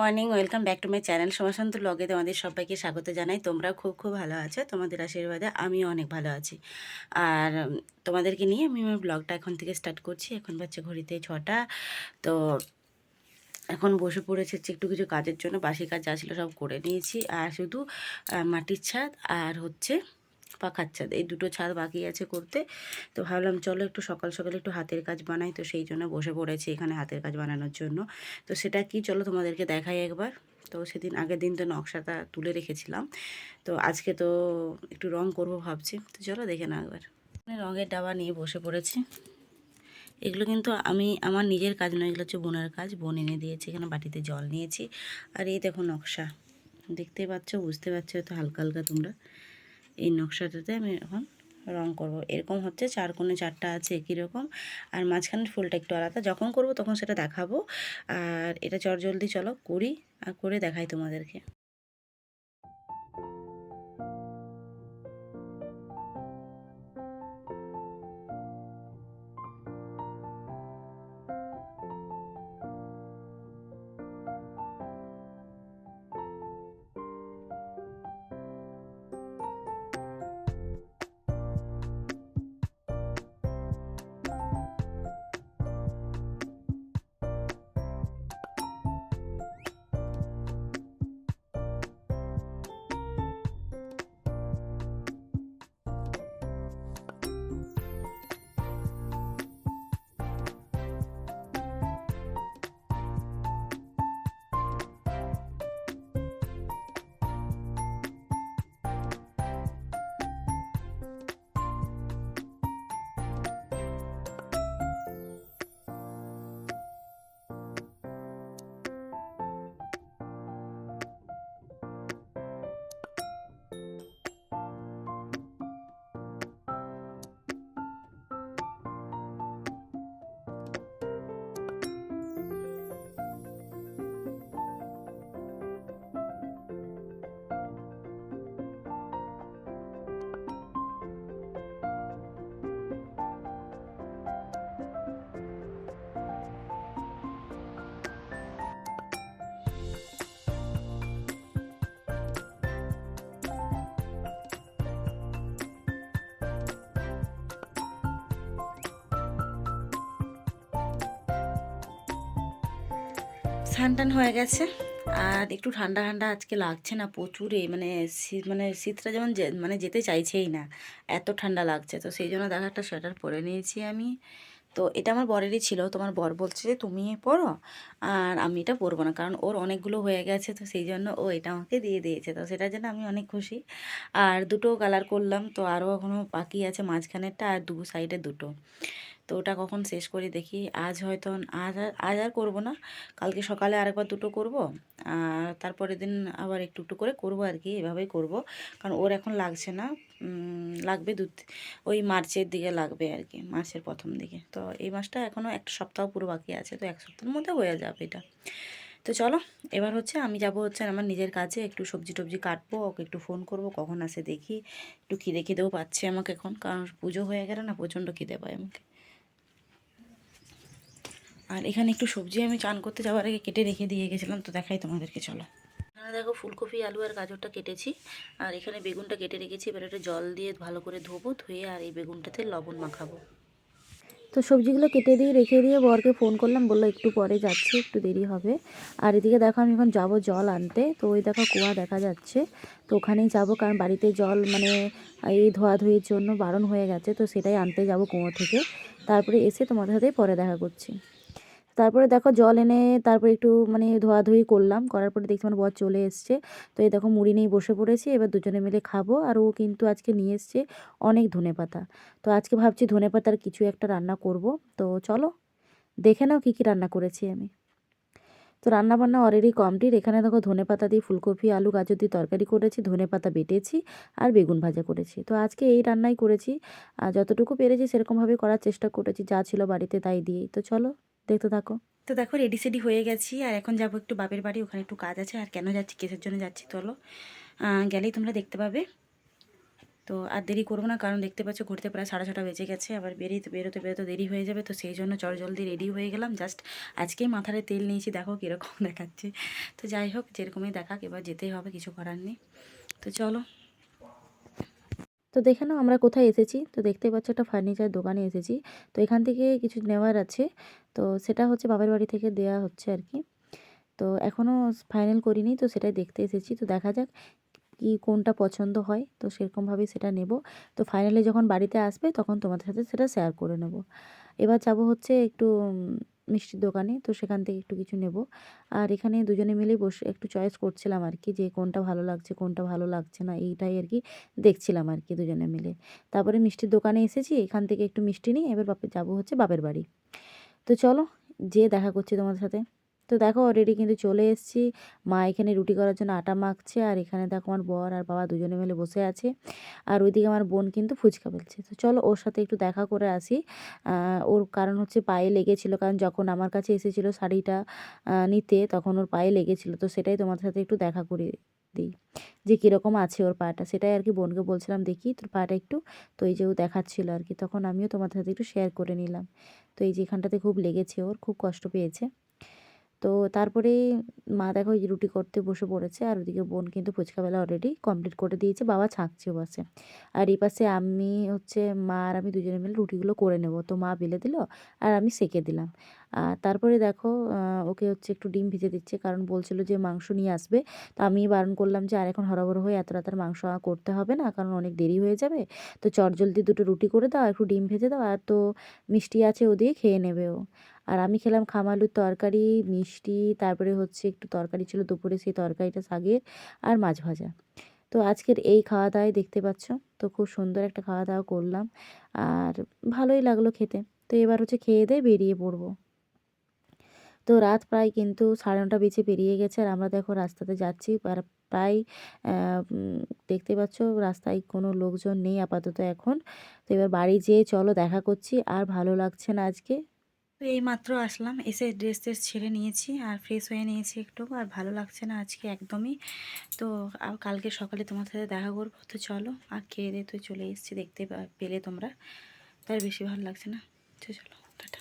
Morning, welcome back to my channel সমাশান্ত লগে তোমাদের সবাইকে স্বাগত জানাই। তোমরা খুব খুব ভালো আছো, তোমাদের আশীর্বাদে আমিও অনেক ভালো আছি। আর তোমাদেরকে নিয়ে আমি আমার ব্লগটা এখন থেকে স্টার্ট করছি। এখন বাচ্চা ঘড়িতে ছটা, তো এখন বসে পড়েছে একটু কিছু কাজের জন্য। বাসি কাজ যা ছিল সব করে নিয়েছি। আর শুধু মাটির ছাদ আর হচ্ছে পাখার ছাদ এই দুটো ছাদ বাকি আছে করতে। তো ভাবলাম, চলো একটু সকাল সকাল একটু হাতের কাজ বানাই। তো সেই জন্য বসে পড়েছি এখানে হাতের কাজ বানানোর জন্য। তো সেটা কি, চলো তোমাদেরকে দেখাই একবার। তো সেদিন আগের দিন তো নকশাটা তুলে রেখেছিলাম। তো আজকে তো একটু রং করব ভাবছি। তো চলো দেখে না একবার। রঙের ডাবা নিয়ে বসে পড়েছি। এগুলো কিন্তু আমি, আমার নিজের কাজ নয়, এগুলো হচ্ছে বোনের কাজ। বোন এনে দিয়েছি, এখানে বাটিতে জল নিয়েছি। আর এই দেখো নকশা। দেখতেই পাচ্ছ, বুঝতে পারছ তো হালকা হালকা তোমরা। এই নকশাটাতে আমি এখন রং করব। এরকম হচ্ছে, চার কোণে চারটা আছে একই রকম। আর মাঝখানের ফুলটা একটু আলাদা। যখন করব তখন সেটা দেখাবো। আর এটা চট জলদি চলো, করি, আর করে দেখাই তোমাদেরকে। টান হয়ে গেছে। আর একটু ঠান্ডা ঠান্ডা আজকে লাগছে না প্রচুরে মানে শীত মানে শীতটা যেমন মানে যেতে চাইছেই না, এত ঠান্ডা লাগছে। তো সেই জন্য দেখা একটা সোয়েটার পরে নিয়েছি আমি। তো এটা আমার বরেরই ছিল তোমার বর বলছে যে, তুমি পরো, আর আমি এটা পরবো না। কারণ ওর অনেকগুলো হয়ে গেছে, তো সেই জন্য ও এটা আমাকে দিয়ে দিয়েছে। তো সেটার জন্য আমি অনেক খুশি। আর দুটো কালার করলাম, তো আরও এখনও বাকি আছে মাঝখানেরটা আর দু সাইডে দুটো। তো ওটা কখন শেষ করি দেখি। আজ হয়তো আজ আর আজ আর করব না। কালকে সকালে আরেকবার দুটো করব। আর তারপরের দিন আবার একটু একটু করে করব আর কি, এভাবেই করব। কারণ ওর এখন লাগছে না। লাগবে দু, ওই মার্চের দিকে লাগবে আর কি, মার্চের প্রথম দিকে। তো এই মাসটা এখনও একটা সপ্তাহ পুরো বাকি আছে। তো এক সপ্তাহের মধ্যে হয়ে যাবে এটা। তো চলো, এবার হচ্ছে আমি যাব হচ্ছে আমার নিজের কাছে একটু সবজি টবজি কাটবো, ওকে একটু ফোন করব, কখন আসে দেখি। একটু খিদে খিদেও পাচ্ছে আমাকে এখন, কারণ পুজো হয়ে গেলে না প্রচণ্ড খিদে পায় আমাকে। আর এখানে একটু সবজি আমি চান করতে যাওয়ার আগে কেটে রেখে দিয়ে গেছিলাম, তো দেখাই তোমাদেরকে, চলো। এখানে দেখো, ফুলকপি, আলু আর গাজরটা কেটেছি। আর এখানে বেগুনটা কেটে রেখেছি, এবার এটা জল দিয়ে ভালো করে ধোবো, ধুয়ে আর এই বেগুনটাতে লবণ মাখাবো। তো সবজিগুলো কেটে দিয়ে রেখে দিয়ে বরকে ফোন করলাম, বলল একটু পরে যাচ্ছে, একটু দেরি হবে। আর এদিকে দেখো, আমি এখন যাব জল আনতে, তো ওই দেখো কুয়া দেখা যাচ্ছে। তো ওখানেই যাব, কারণ বাড়িতে জল মানে এই ধোয়াধুয়ির জন্য বারণ হয়ে গেছে, তো সেটাই আনতে যাব কুয়ো থেকে। তারপরে এসে তোমাদের সাথে পরে দেখা করছি। তারপরে দেখো জল এনে তারপরে একটু মানে ধোয়াধুয়ি করলাম। করার পরে দেখছি আমার বর চলে এসছে। তো এই দেখো মুড়ি নিয়ে বসে পড়েছি। এবার দুজনে মিলে খাব। আর ও কিন্তু আজকে নিয়ে এসছে অনেক ধনে পাতা। তো আজকে ভাবছি ধনে পাতার কিছু একটা রান্না করব। তো চলো, দেখে নাও কী কী রান্না করেছি আমি। তো রান্না বান্না অলরেডি কমপ্লিট এখানে দেখো ধনে পাতা দিয়ে ফুলকপি, আলু, গাজর দিয়ে তরকারি করেছি, ধনে পাতা বেটেছি আর বেগুন ভাজা করেছি। তো আজকে এই রান্নাই করেছি। আর যতটুকু পেরেছি সেরকমভাবে করার চেষ্টা করেছি। যা ছিল বাড়িতে তাই দিয়েই। তো চলো দেখতে থাকো তো দেখো রেডি সেডি হয়ে গেছি। আর এখন যাব একটু বাপের বাড়ি, ওখানে একটু কাজ আছে। আর কেন যাচ্ছি, কিসের জন্য যাচ্ছি চলো। গেলেই তোমরা দেখতে পাবে। তো আর দেরি করব না, কারণ দেখতে পাচ্ছ ঘুরতে প্রায় সাড়ে ছটা বেজে গেছে। আবার বেরিয়ে বেরোতে বেরোতে দেরি হয়ে যাবে। তো সেই জন্য চট জলদি রেডি হয়ে গেলাম। জাস্ট আজকেই মাথায় তেল নিয়েছি। দেখো কীরকম দেখাচ্ছে। তো যাই হোক, যেরকমই দেখাক, এবার যেতেই হবে, কিছু করার নেই। তো চলো। তো দেখে নাও আমরা কোথায় এসেছি। তো দেখতেই পাচ্ছ একটা ফার্নিচার দোকানে এসেছি। তো এখান থেকে কিছু নেওয়ার আছে। তো সেটা হচ্ছে বাবার বাড়ি থেকে দেয়া হচ্ছে আর কি। তো এখনও ফাইনাল করিনি, তো সেটাই দেখতে এসেছি। তো দেখা যাক কি, কোনটা পছন্দ হয়। তো সেরকমভাবেই সেটা নেব। তো ফাইনালি যখন বাড়িতে আসবে তখন তোমাদের সাথে সেটা শেয়ার করে নেব। এবার যাব হচ্ছে একটু মিষ্টির দোকানে, তো সেখান থেকে একটু কিছু নেব। আর এখানে দুজনে মিলে বসে একটু চয়েস করছিলাম আর কি, যে কোনটা ভালো লাগছে, কোনটা ভালো লাগছে না, এইটাই আর কি দেখছিলাম আর কি দুজনে মিলে। তারপরে মিষ্টির দোকানে এসেছি, এখান থেকে একটু মিষ্টি নিয়ে এবার বাপে, যাব হচ্ছে বাপের বাড়ি। তো চলো, যেয়ে দেখা করছি তোমাদের সাথে। তো দেখো অলরেডি কিন্তু চলে এসেছি। মা এখানে রুটি করার জন্য আটা মাখছে আর এখানে দেখো আমার বর আর বাবা দুজনে মিলে বসে আছে। আর ওইদিকে আমার বোন কিন্তু ফুচকা ফেলছে। তো চলো ওর সাথে একটু দেখা করে আসি। ওর কারণ হচ্ছে পায়ে লেগেছিল, কারণ যখন আমার কাছে এসেছিল শাড়িটা নিতে তখন ওর পায়ে লেগেছিল। তো সেটাই তোমাদের সাথে একটু দেখা করে দিই, যে কীরকম আছে ওর পাটা। সেটাই আর কি বোনকে বলছিলাম, দেখি তোর পাটা একটু। তো এই যে ও দেখাচ্ছিল আর কি। তখন আমিও তোমাদের সাথে একটু শেয়ার করে নিলাম। তো এই যে এখানটাতে খুব লেগেছে ওর, খুব কষ্ট পেয়েছে। তো তারপরে মা দেখো এই রুটি করতে বসে পড়েছে আর ওদিকে বোন কিন্তু ফুচকাবেলা অলরেডি কমপ্লিট করে দিয়েছে, বাবা ছাঁকছে বসে আর এই পাশে আমি হচ্ছে মা আর আমি দুজনে মিলে রুটিগুলো করে নেব। তো মা বেলে দিল আর আমি সেকে দিলাম। আর তারপরে দেখো ওকে হচ্ছে একটু ডিম ভেজে দিচ্ছে কারণ বলছিল যে মাংস নিয়ে আসবে। তো আমি বারণ করলাম যে আর এখন হরবড় হয়ে এত রাতের মাংস করতে হবে না কারণ অনেক দেরি হয়ে যাবে। তো চটজলদি দুটো রুটি করে দাও, একটু ডিম ভেজে দাও। আর তো মিষ্টি আছে ও দিয়ে খেয়ে নেবে ও। আর আমি খেলাম খামালুর তরকারি, মিষ্টি, তারপরে হচ্ছে একটু তরকারি ছিল দুপুরে সেই তরকারিটা শাকের আর মাছ ভাজা। তো আজকের এই খাওয়া দাওয়াই দেখতে পাচ্ছ। তো খুব সুন্দর একটা খাওয়া দাওয়া করলাম আর ভালোই লাগল খেতে। তো এবার হচ্ছে খেয়ে দিয়ে বেরিয়ে পড়ব। তো রাত প্রায় কিন্তু সাড়ে নটা বেজে পেরিয়ে গেছে আর আমরা দেখো রাস্তাতে যাচ্ছি। প্রায় দেখতে পাচ্ছ রাস্তায় কোনো লোকজন নেই আপাতত এখন। তো এবার বাড়ি যেয়ে চলো দেখা করছি। আর ভালো লাগছে না আজকে। তো এই মাত্র আসলাম, এসে ড্রেস ট্রেস ছেড়ে নিয়েছি আর ফ্রেশ হয়ে নিয়েছি একটু আর ভালো লাগছে না আজকে একদমই। তো কালকে সকালে তোমার সাথে দেখা করব, তো চলো আর খেয়ে দিয়ে তো চলে এসেছি, দেখতে পেলে তোমরা। তার বেশি ভালো লাগছে না, তো চলো, টাটা।